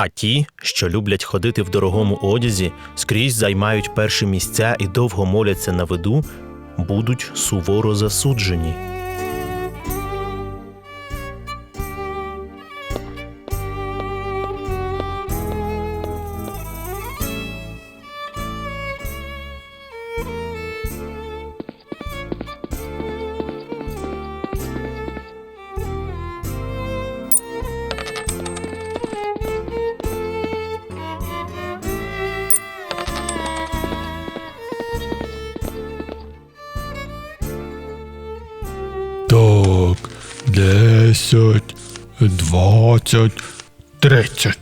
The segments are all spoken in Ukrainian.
А ті, що люблять ходити в дорогому одязі, скрізь займають перші місця і довго моляться на виду, будуть суворо засуджені. Десять, двадцять, тридцять.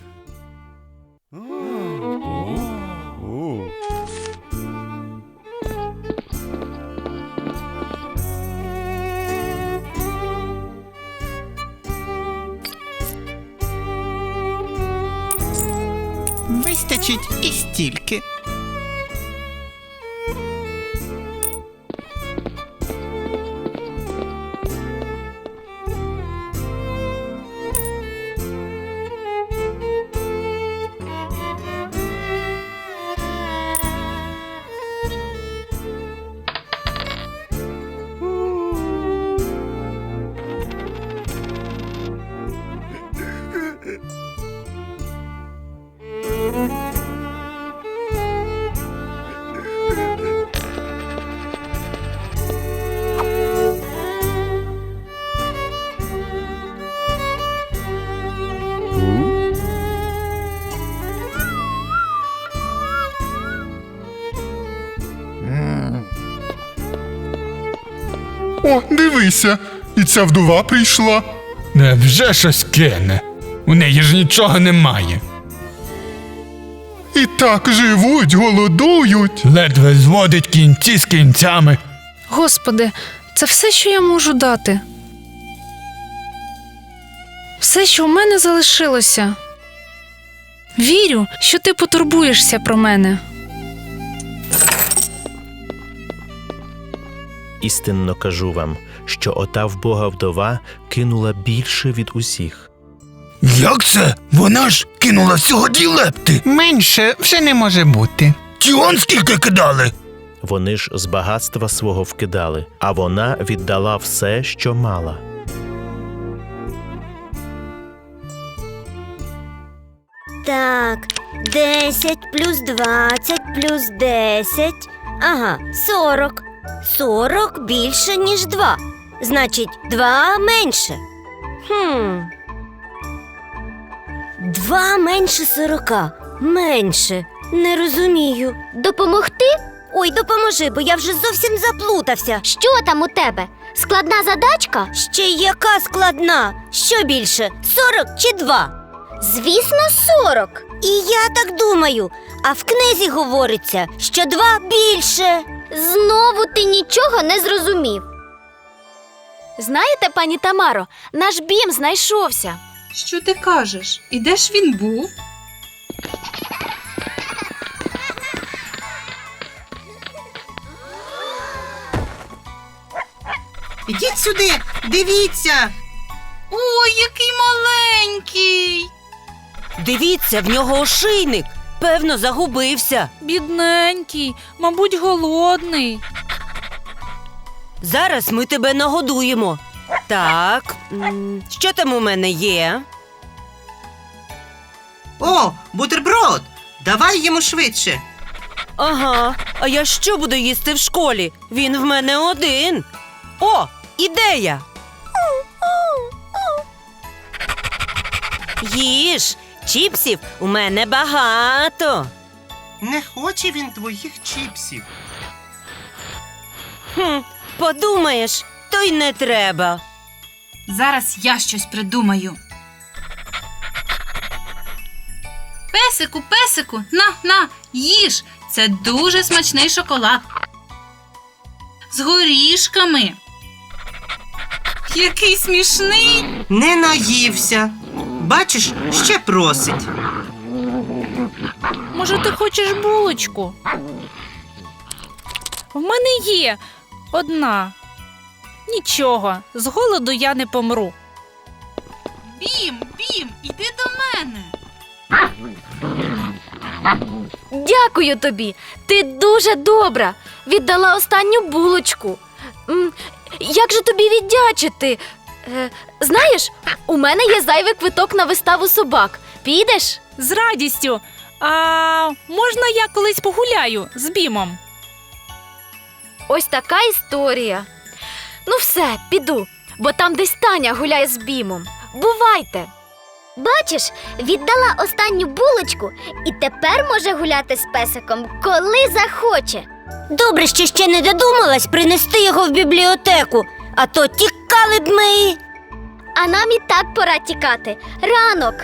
Вистачить і стільки. О, дивися, і ця вдова прийшла. Невже щось кине? У неї ж нічого немає. І так живуть, голодують. Ледве зводить кінці з кінцями. Господи, це все, що я можу дати. Все, що у мене залишилося. Вірю, що ти потурбуєшся про мене. Істинно кажу вам, що ота вбога вдова кинула більше від усіх. Як це? Вона ж кинула всього дві лепти. Менше вже не може бути. Ті он скільки кидали. Вони ж з багатства свого вкидали, а вона віддала все, що мала. Так, 10 плюс 20 плюс 10. Ага, 40. 40 більше, ніж 2. Значить, 2 менше. Хм. 2 менше 40. Менше. Не розумію. Допомогти? Ой, допоможи, бо я вже зовсім заплутався. Що там у тебе? Складна задачка? Ще яка складна. Що більше? 40 чи 2? Звісно, 40. І я так думаю. А в книзі говориться, що 2 більше. Знову ти нічого не зрозумів. Знаєте, пані Тамаро, наш бім знайшовся. Що ти кажеш? І де ж він був? Ідіть сюди, дивіться. Ой, який маленький! Дивіться, в нього ошийник. Певно, загубився. Бідненький, мабуть, голодний. Зараз ми тебе нагодуємо. Так, що там у мене є? О, бутерброд! Давай йому швидше. Ага, а я що буду їсти в школі? Він в мене один. О, ідея. Їж, чіпсів у мене багато. Не хоче він твоїх чіпсів. Хм, подумаєш, то й не треба. Зараз я щось придумаю. Песику, песику, на, на, їж. Це дуже смачний шоколад. З горішками. Який смішний. Не наївся. Бачиш, ще просить. Може, ти хочеш булочку? В мене є одна. Нічого, з голоду я не помру. Бім, бім, іди до мене. Дякую тобі. Ти дуже добра. Віддала останню булочку. М, Як же тобі віддячити? Е, знаєш, у мене є зайвий квиток на виставу собак. Підеш? З радістю. А можна я колись погуляю з бімом? Ось така історія. Ну, все, піду, бо там десь Таня гуляє з бімом. Бувайте. Бачиш, віддала останню булочку і тепер може гуляти з песиком, коли захоче. Добре, що ще не додумалась принести його в бібліотеку, а то тікали б ми. А нам і так пора тікати. Ранок.